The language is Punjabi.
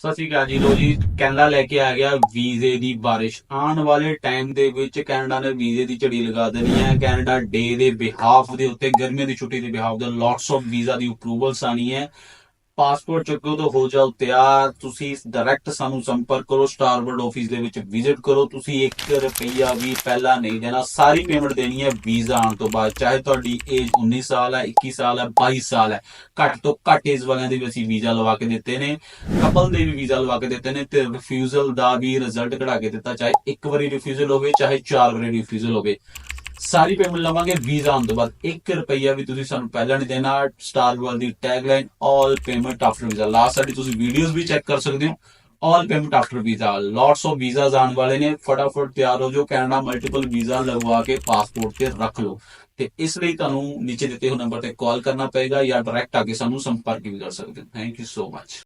ਸਤਿ ਸ਼੍ਰੀ ਅਕਾਲ ਜੀ। ਲੋ ਜੀ, ਕੈਨੇਡਾ ਲੈ ਕੇ ਆ ਗਿਆ ਵੀਜ਼ੇ ਦੀ ਬਾਰਿਸ਼। ਆਉਣ ਵਾਲੇ ਟਾਈਮ ਦੇ ਵਿੱਚ ਕੈਨੇਡਾ ਨੇ ਵੀਜ਼ੇ ਦੀ ਝੜੀ ਲਗਾ ਦੇਣੀ ਹੈ। ਕੈਨੇਡਾ ਡੇ ਦੇ ਬਿਹਾਫ ਦੇ ਉੱਤੇ, ਗਰਮੀਆਂ ਦੀ ਛੁੱਟੀ ਦੇ ਬਿਹਾਫ ਦੇ ਲੋਟਸ ਆਫ ਵੀਜ਼ਾ ਦੀ ਅਪਰੂਵਲਸ ਆਣੀ ਹੈ ਪਾਸਪੋਰਟ ਚੱਕੋ ਤਾਂ ਹੋ ਜਾਓ ਤਿਆਰ। ਤੁਸੀਂ ਡਾਇਰੈਕਟ ਸਾਨੂੰ ਸੰਪਰਕ ਕਰੋ ਸਟਾਰਵਰਡ ਆਫਿਸ ਦੇ ਵਿੱਚ ਵਿਜ਼ਿਟ ਕਰੋ। ਤੁਸੀਂ 1 ਰੁਪਈਆ ਵੀ ਪਹਿਲਾਂ ਨਹੀਂ ਦੇਣਾ। ਸਾਰੀ ਪੇਮੈਂਟ ਦੇਣੀ ਹੈ ਵੀਜ਼ਾ ਆਉਣ ਤੋਂ ਬਾਅਦ। ਚਾਹੇ ਤੁਹਾਡੀ ਏਜ 19 ਸਾਲ ਹੈ 21 ਸਾਲ ਹੈ 22 ਸਾਲ ਹੈ। ਘੱਟ ਤੋਂ ਘੱਟ ਏਜ ਵਾਲਿਆਂ ਦੇ ਵੀ ਅਸੀਂ ਵੀਜ਼ਾ ਲਵਾ ਕੇ ਦਿੱਤੇ ਨੇ। ਕਪਲ ਦੇ ਵੀ ਵੀਜ਼ਾ ਲਵਾ ਕੇ ਦਿੱਤੇ ਨੇ ਤੇ ਰਿਫਿਊਜ਼ਲ ਦਾ ਵੀ ਰਿਜ਼ਲਟ ਕਢਾ ਕੇ ਦਿੱਤਾ। ਚਾਹੇ ਇੱਕ ਵਾਰੀ ਰਿਫਿਊਜ਼ਲ ਹੋਵੇ, ਚਾਹੇ ਚਾਰ ਵਾਰੀ ਰਿਫਿਊਜ਼ਲ ਹੋਵੇ। ਸਾਰੀ ਪੇਮੈਂਟ ਲਵਾਂਗੇ, ਵੀਜ਼ਾ ਆਉਣ ਤੋਂ ਬਾਅਦ। 1 ਰੁਪਈਆ ਵੀ ਤੁਸੀਂ ਸਾਨੂੰ ਪਹਿਲਾਂ ਨਹੀਂ ਦੇਣਾ। ਸਟਾਰ ਵਰਲ ਦੀ tagline all payment after visa. Last ਸਾਡੀ ਤੁਸੀਂ ਵੀਡੀਓਜ਼ ਵੀ ਚੈੱਕ ਕਰ ਸਕਦੇ ਹੋ। All payment after visa. Lots of visas ਆਉਣ ਵਾਲੇ ਨੇ। ਫਟਾਫਟ ਤਿਆਰ ਹੋ ਜਾਓ। ਕੈਨੇਡਾ ਮਲਟੀਪਲ ਵੀਜ਼ਾ ਲਗਵਾ ਕੇ ਪਾਸਪੋਰਟ ਤੇ ਰੱਖ ਲਓ। ਤੇ ਇਸ ਲਈ ਤੁਹਾਨੂੰ ਨੀਚੇ ਦਿੱਤੇ ਹੋਏ ਨੰਬਰ ਤੇ ਕਾਲ ਕਰਨਾ ਪਏਗਾ ਜਾਂ ਡਾਇਰੈਕਟ ਆ ਕੇ ਸਾਨੂੰ ਸੰਪਰਕ ਵੀ ਕਰ ਸਕਦੇ ਹੋ। Thank you so much